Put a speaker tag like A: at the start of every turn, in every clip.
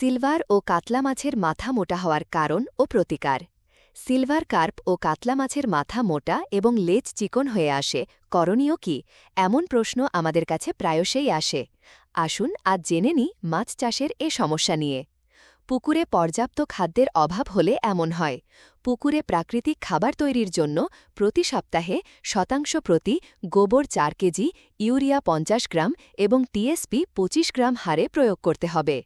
A: Silver ও কাতলা মাছের মাথা মোটা হওয়ার কারণ ও প্রতিকার। সিলভার কার্প ও কাতলা মাছের মাথা মোটা এবং লেজ চিকন হয়ে আসে, করণীয় কি? এমন প্রশ্ন আমাদের কাছে প্রায়শই আসে। আসুন আজ জেনে নি মাছ চাষের এ সমস্যা নিয়ে। পুকুরে পর্যাপ্ত খাদ্যের অভাব হলে এমন হয়। পুকুরে প্রাকৃতিক খাবার তৈরির জন্য প্রতি সপ্তাহে শতাংশ প্রতি গোবর চার কেজি, ইউরিয়া পঞ্চাশ গ্রাম এবং টিএসপি ২৫ গ্রাম হারে প্রয়োগ করতে হবে।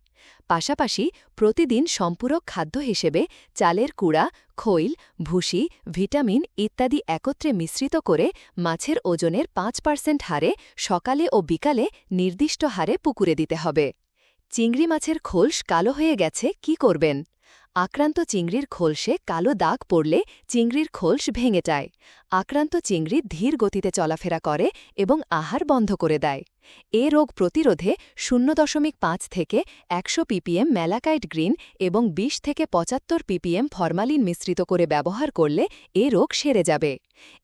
A: পাশাপাশি প্রতিদিন সম্পূরক খাদ্য হিসেবে চালের কুড়া, খৈল, ভুসি, ভিটামিন ইত্যাদি একত্রে মিশ্রিত করে মাছের ওজনের পাঁচ পার্সেন্ট হারে সকালে ও বিকালে নির্দিষ্ট হারে পুকুরে দিতে হবে। চিংড়ি মাছের খোলস কালো হয়ে গেছে কি করবেন? আক্রান্ত চিংড়ির খোলসে কালো দাগ পড়লে চিংড়ির খোলস ভেঙে যায়। আক্রান্ত চিংড়ি ধীর গতিতে চলাফেরা করে এবং আহার বন্ধ করে দেয়। এ রোগ প্রতিরোধে শূন্য দশমিক পাঁচ থেকে একশো পিপিএম ম্যালাকাইট গ্রিন এবং ২০ থেকে পঁচাত্তর পিপিএম ফরমালিন মিশ্রিত করে ব্যবহার করলে এ রোগ সেরে যাবে।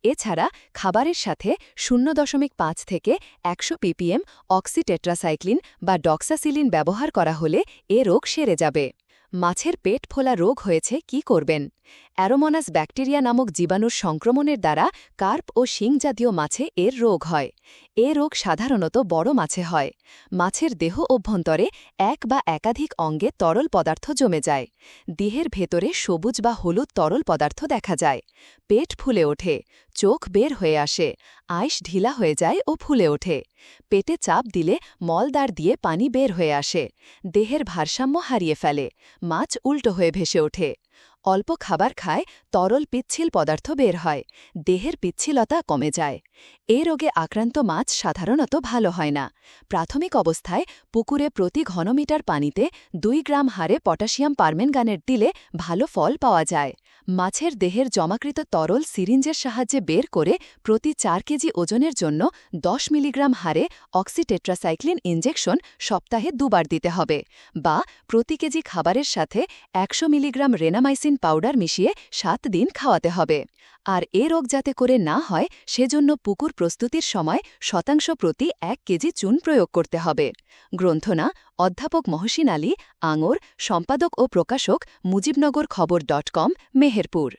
A: এছাড়া খাবারের সাথে শূন্য দশমিক পাঁচ থেকে একশো পিপিএম অক্সিটেট্রাসাইক্লিন বা ডক্সাসিলিন ব্যবহার করা হলে এ রোগ সেরে যাবে। মাছের পেট ফোলা রোগ হয়েছে কি করবেন? অ্যারোমনাস ব্যাকটেরিয়া নামক জীবাণুর সংক্রমণের দ্বারা কার্প ও শিং জাতীয় মাছে এর রোগ হয়। এ রোগ সাধারণত বড় মাছে হয়। মাছের দেহ অভ্যন্তরে এক বা একাধিক অঙ্গে তরল পদার্থ জমে যায়। দেহের ভেতরে সবুজ বা হলুদ তরল পদার্থ দেখা যায়। পেট ফুলে ওঠে, চোখ বের হয়ে আসে, আইস ঢিলা হয়ে যায় ও ফুলে ওঠে। পেটে চাপ দিলে মলদার দিয়ে পানি বের হয়ে আসে। দেহের ভারসাম্য হারিয়ে ফেলে। মাছ উল্টো হয়ে ভেসে ওঠে। অল্প খাবার খায়, তরল পিচ্ছিল পদার্থ বের হয়, দেহের পিচ্ছিলতা কমে যায়। এ রোগে আক্রান্ত মাছ সাধারণত ভালো হয় না। প্রাথমিক অবস্থায় পুকুরে প্রতি ঘনমিটার পানিতে দুই গ্রাম হারে পটাশিয়াম পারমেনগানের দিলে ভালো ফল পাওয়া যায়। মাছের দেহের জমাকৃত তরল সিরিঞ্জের সাহায্যে বের করে প্রতি চার কেজি ওজনের জন্য ১০ মিলিগ্রাম হারে অক্সিটেট্রাসাইক্লিন ইঞ্জেকশন সপ্তাহে দুবার দিতে হবে বা প্রতি কেজি খাবারের সাথে একশো মিলিগ্রাম রেনামাইসিন পাউডার মিশিয়ে সাত দিন খাওয়াতে হবে। আর এ রোগ যাতে করে না হয়, সেজন্য পুকুর প্রস্তুতির সময় শতাংশ প্রতি এক কেজি চুন প্রয়োগ করতে হবে। গ্রন্থনা, অধ্যাপক মহসিন আলী, আঙর, সম্পাদক ও প্রকাশক মুজিবনগর খবর ডট কম, মেহেরপুর।